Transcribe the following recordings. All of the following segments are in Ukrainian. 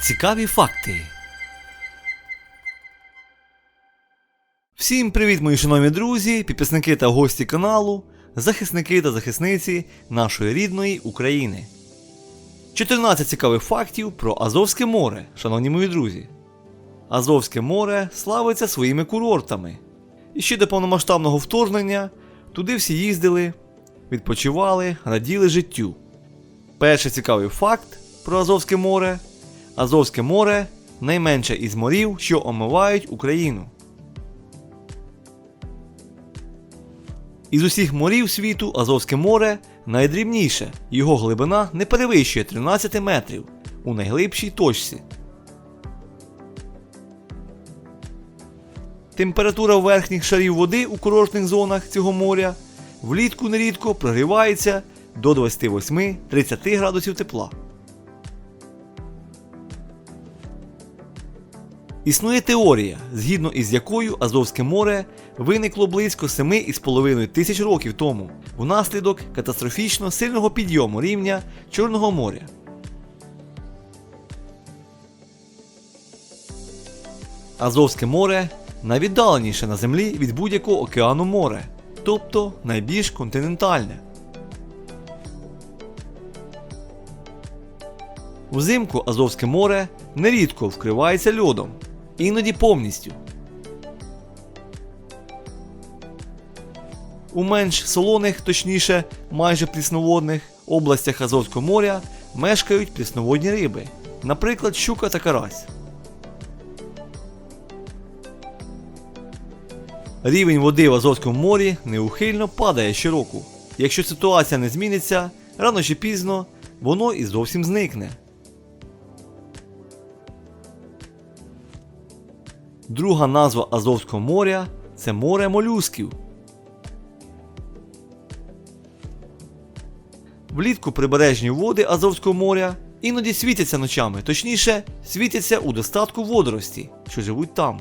Цікаві факти. Всім привіт, мої шановні друзі, підписники та гості каналу, захисники та захисниці нашої рідної України. 14 цікавих фактів про Азовське море, шановні мої друзі. Азовське море славиться своїми курортами. І ще до повномасштабного вторгнення туди всі їздили, відпочивали, раділи життю. Перший цікавий факт про Азовське море. Азовське море найменше із морів, що омивають Україну. Із усіх морів світу Азовське море найдрібніше, його глибина не перевищує 13 метрів у найглибшій точці. Температура верхніх шарів води у курортних зонах цього моря влітку нерідко прогрівається до 28-30 градусів тепла. Існує теорія, згідно із якою Азовське море виникло близько 7,5 тисяч років тому внаслідок катастрофічно сильного підйому рівня Чорного моря. Азовське море найвіддаленіше на землі від будь-якого океану море, тобто найбільш континентальне. Взимку Азовське море нерідко вкривається льодом, іноді повністю. У менш солоних, точніше, майже прісноводних областях Азовського моря мешкають прісноводні риби, наприклад, щука та карась. Рівень води в Азовському морі неухильно падає щороку. Якщо ситуація не зміниться, рано чи пізно воно і зовсім зникне. Друга назва Азовського моря це море молюсків. Влітку прибережні води Азовського моря іноді світяться ночами, точніше, світяться у достатку водорості, що живуть там.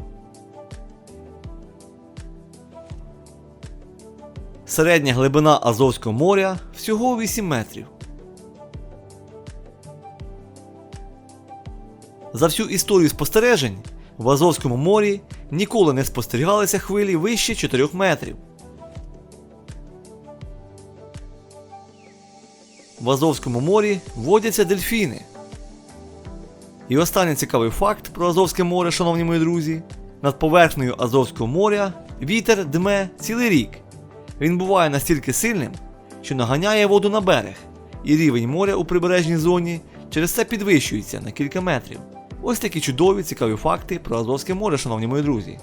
Середня глибина Азовського моря всього 8 метрів. За всю історію спостережень в Азовському морі ніколи не спостерігалися хвилі вище 4 метрів. В Азовському морі водяться дельфіни. І останній цікавий факт про Азовське море, шановні мої друзі. Над поверхнею Азовського моря вітер дме цілий рік. Він буває настільки сильним, що наганяє воду на берег, і рівень моря у прибережній зоні через це підвищується на кілька метрів. Ось такі чудові цікаві факти про Азовське море, шановні мої друзі.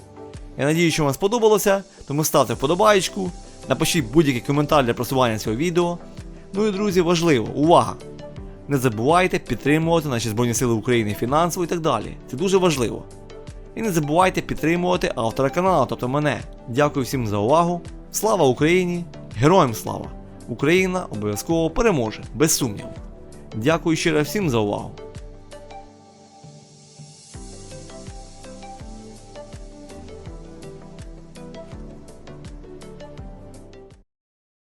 Я надію, що вам сподобалося, тому ставте вподобайку, напишіть будь-який коментар для просування цього відео. Ну і друзі, важливо, увага! Не забувайте підтримувати наші Збройні Сили України фінансово і так далі. Це дуже важливо. І не забувайте підтримувати автора каналу, тобто мене. Дякую всім за увагу. Слава Україні! Героям слава! Україна обов'язково переможе, без сумніву. Дякую ще раз всім за увагу.